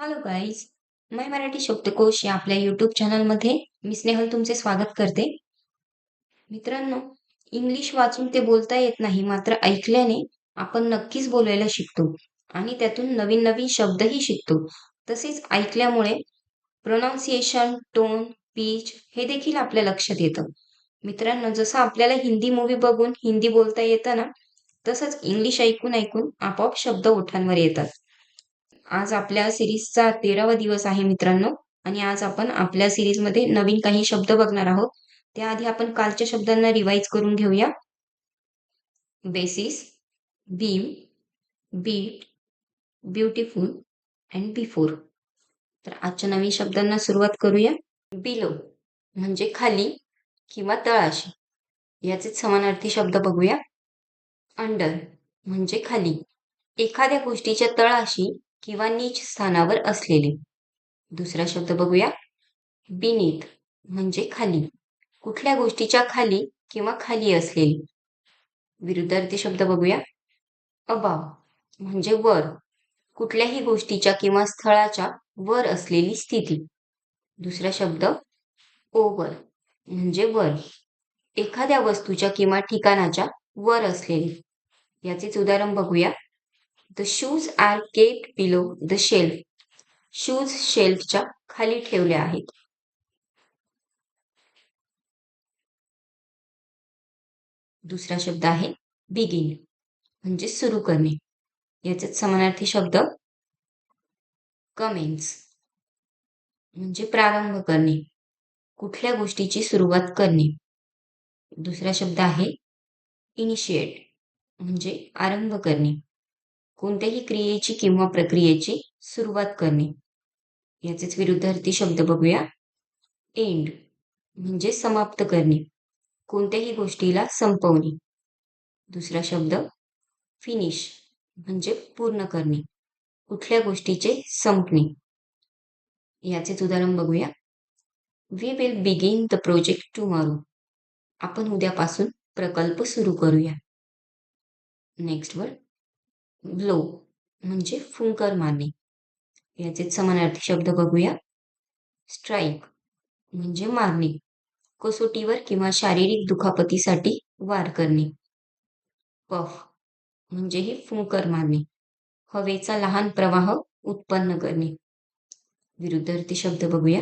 Hello guys मै मराठी शब्दकोश या आपल्या यूट्यूब चॅनलमध्ये मी स्नेहल तुमचे स्वागत करते. मित्रांनो इंग्लिश वाचून ते बोलता येत नाही मात्र ऐकल्याने आपण नक्कीच बोलायला शिकतो आणि त्यातून नवीन नवीन शब्दही शिकतो. तसेच ऐकल्यामुळे प्रोनाऊन्सिएशन टोन पीच हे देखील आपल्या लक्षात येतं. मित्रांनो जसं आपल्याला हिंदी मूवी बघून हिंदी बोलता येतं ना तसंच इंग्लिश ऐकून ऐकून आपोआप शब्द ओठांवर येतात. आज आपल्या सिरीजचा तेरावा दिवस आहे मित्रांनो. आणि आज आपण आपल्या सिरीजमध्ये नवीन काही शब्द बघणार आहोत. त्याआधी आपण कालच्या शब्दांना रिवाईज करून घेऊया. Basis beam beat beautiful and before तर आजच्या नवीन शब्दांना सुरुवात करूया. बिलो म्हणजे खाली किंवा तळाशी. याचे समानार्थी शब्द बघूया. अंडर म्हणजे खाली. एखाद्या गोष्टीच्या तळाशी किंवा नीच स्थानावर असलेले. दुसरा शब्द बघूया. बिनीत म्हणजे खाली. कुठल्या गोष्टीच्या खाली किंवा खाली असलेली? विरुद्धार्थी शब्द बघूया. अबाव म्हणजे वर. कुठल्याही गोष्टीच्या किंवा स्थळाच्या वर असलेली स्थिती. दुसरा शब्द ओवर म्हणजे वर. एखाद्या वस्तूच्या किंवा ठिकाणाच्या वर असलेली. याचेच उदाहरण बघूया. The shoes are kept below the shelf shoes शेल्फच्या खाली ठेवले आहेत. दुसरा शब्द आहे बिगिन म्हणजे सुरू करणे. याचे समानार्थी शब्द कमेंट्स म्हणजे प्रारंभ करणे. कुठल्या गोष्टीची सुरुवात करणे. दुसरा शब्द आहे इनिशिएट म्हणजे आरंभ करणे. कोणत्याही क्रियेची किंवा प्रक्रियेची सुरुवात करणे. याचेच विरुद्धार्थी शब्द बघूया. एंड म्हणजे समाप्त करणे. कोणत्याही गोष्टीला संपवणे. दुसरा शब्द फिनिश म्हणजे पूर्ण करणे. कुठल्या गोष्टीचे संपणे. याचेच उदाहरण बघूया. We will begin the project tomorrow आपण उद्यापासून प्रकल्प सुरू करूया. नेक्स्ट वर ब्लो म्हणजे फुंकर मारणे. याचे समानार्थी शब्द बघूया. स्ट्राईक म्हणजे मारणे. कसोटीवर किंवा शारीरिक दुखापतीसाठी वार करणे. पफ म्हणजे हे फुंकर मारणे. हवेचा लहान प्रवाह उत्पन्न करणे. विरुद्धार्थी शब्द बघूया.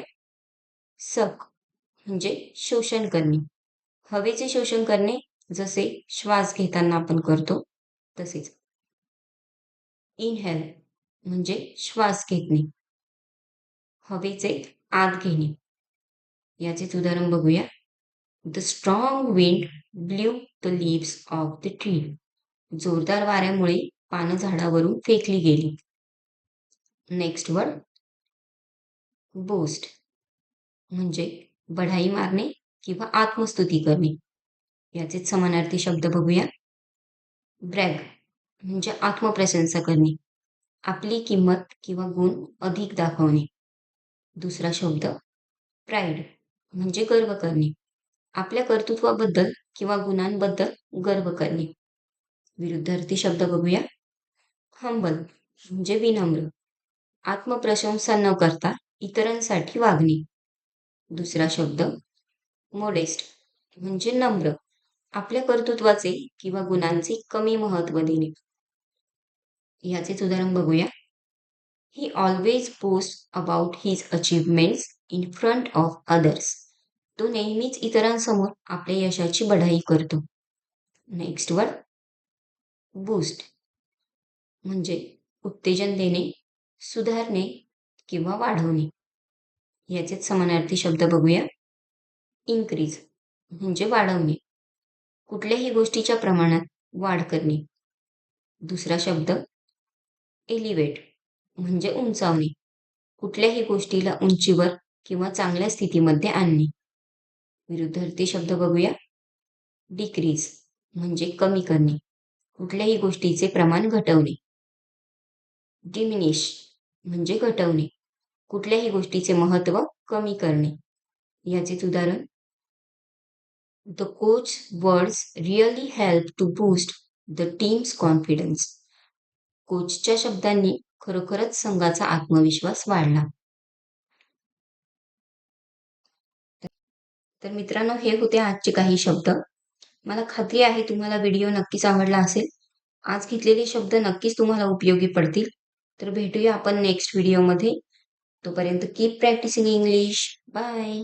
सक म्हणजे शोषण करणे. हवेचे शोषण करणे जसे श्वास घेताना आपण करतो तसेच इनहेल म्हणजे श्वास घेणे हवेचे आत घेणे. याचेच उदाहरण बघूया. The strong wind blew the leaves of the tree जोरदार वाऱ्यामुळे पानं झाडावरून फेकली गेली. नेक्स्ट वर्ड बोस्ट म्हणजे बढाई मारणे किंवा आत्मस्तुती करणे. याचेच समानार्थी शब्द बघूया. ब्रॅग म्हणजे आत्मप्रशंसा करणे. आपली किंमत किंवा गुण अधिक दाखवणे. दुसरा शब्द प्राईड म्हणजे गर्व करणे. आपल्या कर्तृत्वाबद्दल किंवा गुणांबद्दल गर्व करणे. विरुद्धार्थी शब्द बघूया. हंबल म्हणजे विनम्र. आत्मप्रशंसा न करता इतरांसाठी वागणे. दुसरा शब्द मोडेस्ट म्हणजे नम्र. आपल्या कर्तृत्वाचे किंवा गुणांचे कमी महत्त्व देणे. याचेच उदाहरण बघूया. He always post about his achievements in front of others तो नेहमीच इतरांसमोर आपल्या यशाची बढाई करतो. नेक्स्ट वर बूस्ट म्हणजे उत्तेजन देणे सुधारणे किंवा वाढवणे. याचेच समानार्थी शब्द बघूया. इन्क्रीज म्हणजे वाढवणे. कुठल्याही गोष्टीच्या प्रमाणात वाढ करणे. दुसरा शब्द एलिवेट म्हणजे उंचावणे. कुठल्याही गोष्टीला उंचीवर किंवा चांगल्या स्थितीमध्ये आणणे. विरुद्धार्थी शब्द बघूया. डिक्रीज म्हणजे कमी करणे. कुठल्याही गोष्टीचे प्रमाण घटवणे. डिमिनिश म्हणजे घटवणे. कुठल्याही गोष्टीचे महत्त्व कमी करणे. याचेच उदाहरण. The coach words really help to boost the team's confidence कोचच्या शब्दांनी खरोखरच संघाचा आत्मविश्वास वाढला. तर मित्रांनो हे होते आजचे काही शब्द. मला खात्री आहे तुम्हाला व्हिडिओ नक्कीच आवडला असेल. आज घेतलेले शब्द नक्कीच तुम्हाला उपयोगी पडतील. तर भेटूया आपण नेक्स्ट व्हिडिओमध्ये तोपर्यंत कीप प्रॅक्टिसिंग इंग्लिश बाय